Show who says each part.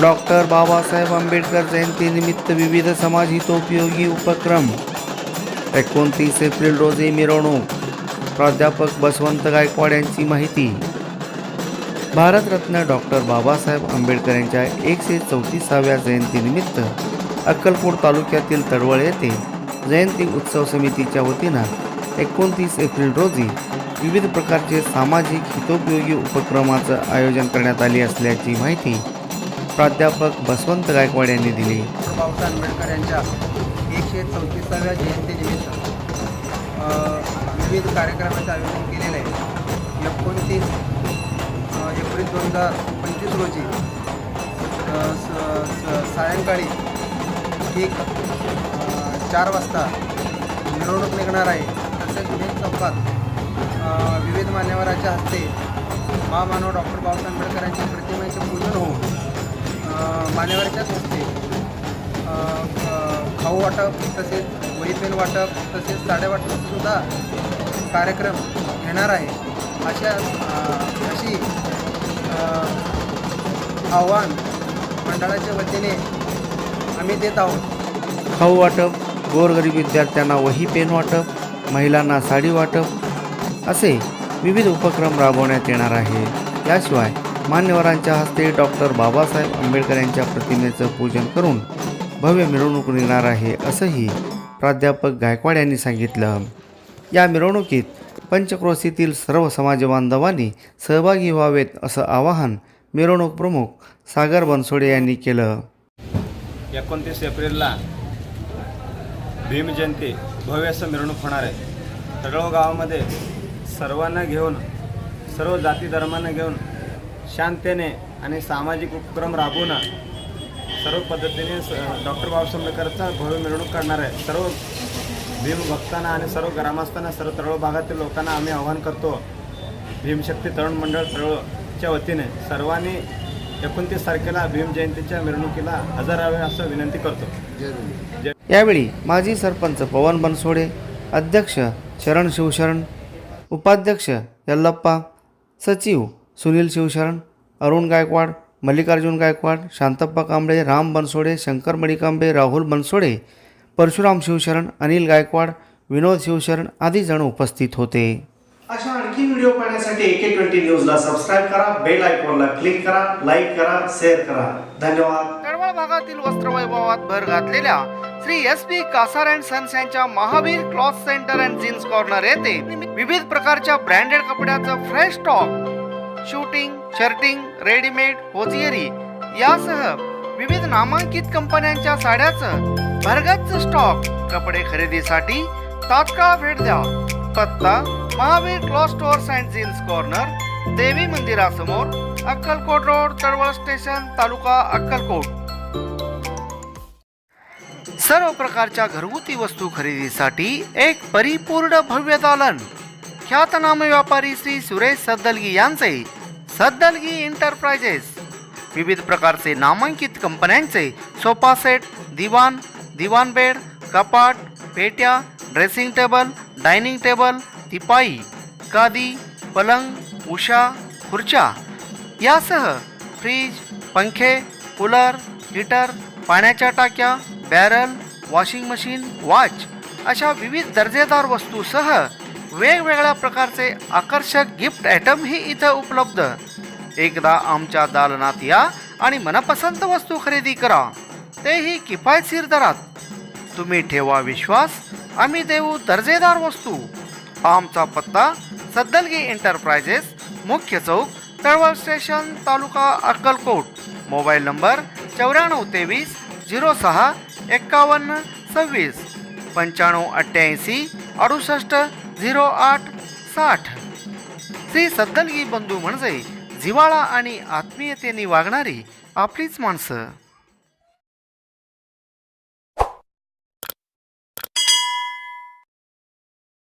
Speaker 1: Doctor Babasaheb Ambedkar जयंतीनिमित्त विविध समाज हितोपयोगी उपक्रम. एकोणतीस एप्रिल रोजी मिरवणूक. प्राध्यापक बसवंत गायकवाड यांची माहिती. भारतरत्न डॉक्टर बाबासाहेब आंबेडकर यांच्या एकशे चौतीसाव्या जयंतीनिमित्त अक्कलकोट तालुक्यातील तडवळ येथे जयंती उत्सव समितीच्या वतीनं एकोणतीस एप्रिल रोजी विविध प्रकारचे सामाजिक हितोपयोगी उपक्रमाचं आयोजन करण्यात आले असल्याची माहिती प्राध्यापक बसवंत गायकवाड यांनी दिली.
Speaker 2: बाबासाहेब आंबेडकर यांच्या एकशे चौतीसाव्या जयंतीनिमित्त विविध कार्यक्रमाचे आयोजन केलेले आहे. एकोणतीस एप्रिल दोन हजार पंचवीस रोजी स- स- सायंकाळी एक चार वाजता मिरवणूक निघणार आहे. तसेच मेन चौकात विविध मान्यवरांच्या हस्ते महामानव डॉक्टर बाबासाहेब आंबेडकर यांच्या प्रतिमेचे पूजन होऊन मान्यवरच्याच हस्ते खाऊ वाटप तसेच वही पेन वाटप तसेच साड्या वाटपसुद्धा कार्यक्रम घेणार आहे. अशा अशी आव्हान मंडळाच्या वतीने आम्ही देत आहोत.
Speaker 1: खाऊ वाटप गोरगरीब विद्यार्थ्यांना वही पेन वाटप महिलांना साडी वाटप असे विविध उपक्रम राबवण्यात येणार आहे. याशिवाय मान्यवरांच्या हस्ते डॉक्टर बाबासाहेब आंबेडकर यांच्या प्रतिमेचं पूजन करून भव्य मिरवणूक निघणार आहे असंही प्राध्यापक गायकवाड यांनी सांगितलं. या मिरवणुकीत पंचक्रोशीतील सर्व समाज बांधवांनी सहभागी व्हावेत असं आवाहन मिरवणूक प्रमुख सागर बनसोडे यांनी केलं.
Speaker 3: एकोणतीस एप्रिलला भीम जयंती भव्य असं मिरवणूक होणार आहे. तळगाव गावामध्ये सर्वांना घेऊन सर्व जाती धर्मांना घेऊन शांततेने आणि सामाजिक उपक्रम राबवून सर्व पद्धतीने स डॉक्टर बाबासाहेब आंबेडकरचा भव्य मिरवणूक करणार आहे. सर्व भीम भक्तांना आणि सर्व ग्रामस्थांना सर्व तळोळ भागातील लोकांना आम्ही आवाहन करतो. भीमशक्ती तरुण मंडळ तळोळच्या वतीने सर्वांनी एकोणतीस तारखेला भीम जयंतीच्या मिरवणुकीला हजर राहावे असं विनंती करतो.
Speaker 1: यावेळी माजी सरपंच पवन बनसोडे अध्यक्ष शरण शिवशरण उपाध्यक्ष यल्लप्पा सचिव सुनील शिवशरण अरुण गायकवाड मल्लिकार्जुन गायकवाड शांतप्पा कांबळे राम बनसोडे शंकर मणिकांबे राहुल बनसोडे परशुराम शिवशरण अनिल गायकवाड विनोद शिवशरण आदी जण उपस्थित होते. अशा आणखी व्हिडिओ पाहण्यासाठी एके ट्वेंटी न्यूजला सबस्क्राईब करा बेल आयकॉनला क्लिक करा लाईक करा शेअर करा. धन्यवाद. तळवळ भागातील वस्त्रवैभवात भर घातलेल्या Shri S P Kasar and sons यांच्या Mahavir cloth centre and jeans corner येथे विविध प्रकारच्या ब्रँडेड कपड्याचं fresh stock suiting shirting readymade hosiery यासह विविध नामांकित कंपन्यांच्या साड्याचं भरगच्च स्टॉक कपडे खरेदीसाठी तात्काळ भेट द्या. पत्ता Mahavir cloth stores and jeans corner देवी मंदिरासमोर अक्कलकोट रोड तळवळ स्टेशन तालुका अक्कलकोट. सर्व प्रकारच्या घरगुती वस्तू खरेदीसाठी एक परिपूर्ण भव्य दालन. ख्यातनाम व्यापारी श्री सुरेश सद्दलगी यांचे सद्दलगी एंटरप्राइजेस विविध प्रकारचे नामांकित कंपन्यांचे सोफा सेट दिवाण दिवाण बेड कपाट पेट्या ड्रेसिंग टेबल डायनिंग टेबल तिपाई कादी पलंग उषा खुर्च्या यासह फ्रीज पंखे कूलर हीटर पाण्याच्या टाक्या बॅरल वॉशिंग मशीन वॉच अशा विविध दर्जेदार वस्तूसह वेगवेगळ्या प्रकारचे आकर्षक गिफ्ट आयटमही इथं उपलब्ध. एकदा आमच्या दालनात या आणि मनपसंत वस्तू खरेदी करा. तेही किफायतशीर दरात. तुम्ही ठेवा विश्वास आम्ही देऊ दर्जेदार वस्तू. आमचा पत्ता सद्दलगी एंटरप्राइजेस मुख्य चौक Tadwal station taluka Akkalkot. Mobile number चौऱ्याण्णव तेवीस झिरो सहा एक्कावन्न सव्वीस. पंच्याण्णव अठ्ठ्याऐंशी अडुसष्ट झिरो आठ साठ. श्री सद्दलगी बंधू म्हणजे जिवाळा आणि आत्मीयतेने वागणारी आपलीच माणसं.